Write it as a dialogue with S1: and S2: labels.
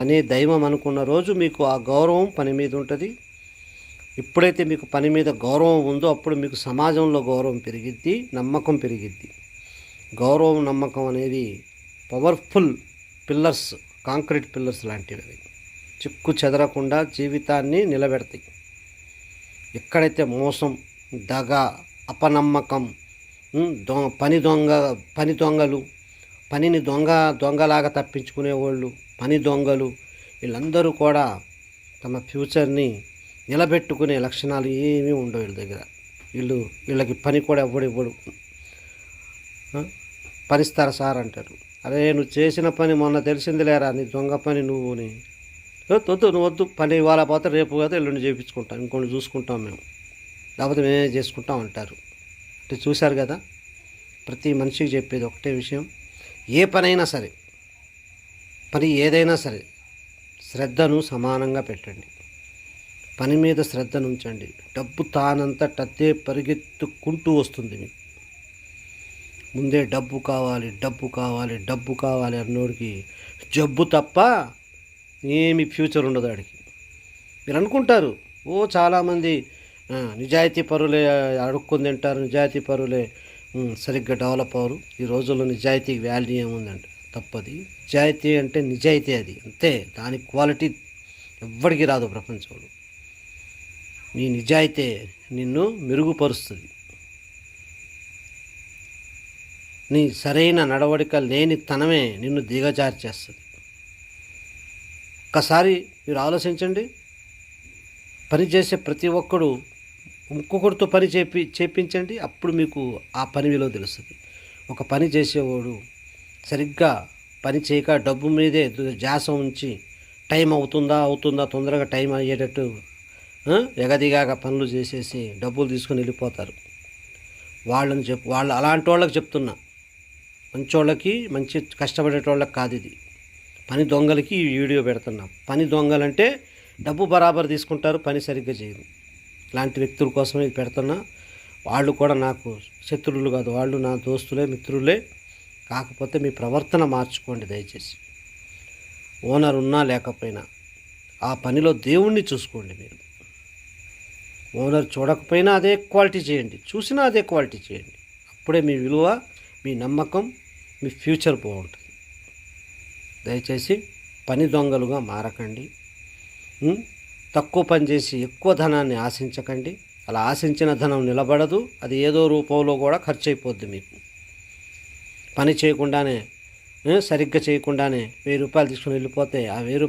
S1: అనే దైవం అనుకున్న రోజు మీకు ఆ గౌరవం పని మీద ఉంటుంది. ఎప్పుడైతే మీకు పని మీద గౌరవం ఉందో అప్పుడు మీకు సమాజంలో గౌరవం పెరిగిద్ది నమ్మకం పెరిగిద్ది. గౌరవం నమ్మకం అనేవి పవర్ఫుల్ పిల్లర్స్ కాంక్రీట్ పిల్లర్స్ లాంటివి అవి చిక్కు చెదరకుండా జీవితాన్ని నిలబెడతాయి. ఎక్కడైతే మోసం దగ అపనమ్మకం దొంగ పని దొంగ పని దొంగలు పనిని దొంగ దొంగలాగా తప్పించుకునేవాళ్ళు పని దొంగలు. వీళ్ళందరూ కూడా తమ ఫ్యూచర్ని నిలబెట్టుకునే లక్షణాలు ఏమీ ఉండవు వీళ్ళ దగ్గర. వీళ్ళు వీళ్ళకి పని కూడా ఎవ్వడు ఇవ్వడు. ఆ? పనిస్తారా సార్ అంటారు. అరే నువ్వు చేసిన పని మొన్న తెలిసింది లేరా నీ దొంగ పని నువ్వుని. వద్దు వద్దు నువ్వు వద్దు. పని ఇవాళ పోతే రేపు పోతే ఎల్లుండి చేయించుకుంటాం ఇంకొన్ని చూసుకుంటాం మేము. లేకపోతే మేమే చేసుకుంటాం అంటారు. అంటే చూశారు కదా? ప్రతి మనిషికి చెప్పేది ఒకటే విషయం. ఏ పనైనా సరే పని ఏదైనా సరే శ్రద్ధను సమానంగా పెట్టండి. పని మీద శ్రద్ధను ఉంచండి డబ్బు తానంత టత్తే పరిగెత్తుకుంటూ వస్తుంది మీకు. ముందే డబ్బు కావాలి డబ్బు కావాలి డబ్బు కావాలి అన్నోడికి జబ్బు తప్ప ఏమి ఫ్యూచర్ ఉండదు వాడికి మీరు అనుకుంటారు ఓ చాలామంది నిజాయితీ పరులే అడుక్కుని తింటారు నిజాయితీ పరులే సరిగ్గా డెవలప్ అవ్వరు ఈ రోజుల్లో నిజాయితీకి వాల్యూ ఏముందంట? తప్పది. నిజాయితీ అంటే నిజాయితీ అది. అంతే. దాని క్వాలిటీ ఎవ్వడికి రాదు ప్రపంచంలో. నీ నిజాయితీ నిన్ను మెరుగుపరుస్తుంది. నీ సరైన నడవడిక లేని తనమే నిన్ను దిగజారి చేస్తుంది ఒక్కసారి మీరు ఆలోచించండి. పని చేసే ప్రతి ఒక్కడు ఇంకొకరితో పని చేపి చేపించండి అప్పుడు మీకు ఆ పని విలువ తెలుస్తుంది. ఒక పని చేసేవాడు సరిగ్గా పని చేయక డబ్బు మీదే జాసం ఉంచి టైం అవుతుందా అవుతుందా తొందరగా టైం అయ్యేటట్టు ఎగదిగాక పనులు చేసేసి డబ్బులు తీసుకొని వెళ్ళిపోతారు. వాళ్ళని చెప్ వాళ్ళు అలాంటి వాళ్ళకి చెప్తున్నా. మంచోళ్ళకి మంచి కష్టపడేటోళ్ళకి కాదు ఇది. పని దొంగలకి ఈ వీడియో పెడుతున్నా. పని దొంగలంటే డబ్బు బరాబర్ తీసుకుంటారు పని సరిగ్గా చేయదు ఇలాంటి వ్యక్తుల కోసమే ఇది పెడుతున్నా. వాళ్ళు కూడా నాకు శత్రువులు కాదు వాళ్ళు నా దోస్తులే మిత్రులే. కాకపోతే మీ ప్రవర్తన మార్చుకోండి దయచేసి. ఓనర్ ఉన్నా లేకపోయినా ఆ పనిలో దేవుణ్ణి చూసుకోండి మీరు. ఓనర్ చూడకపోయినా అదే క్వాలిటీ చేయండి. చూసినా అదే క్వాలిటీ చేయండి. అప్పుడే మీ విలువ మీ నమ్మకం మీ ఫ్యూచర్ బాగుంటుంది. దయచేసి పని దొంగలుగా మారకండి. తక్కువ పని చేసి ఎక్కువ ధనాన్ని ఆశించకండి. అలా ఆశించిన ధనం నిలబడదు. అది ఏదో రూపంలో కూడా ఖర్చు అయిపోద్ది మీకు. పని చేయకుండానే సరిగ్గా చేయకుండానే వెయ్యి రూపాయలు తీసుకుని వెళ్ళిపోతే ఆ వెయ్యి రూపాయలు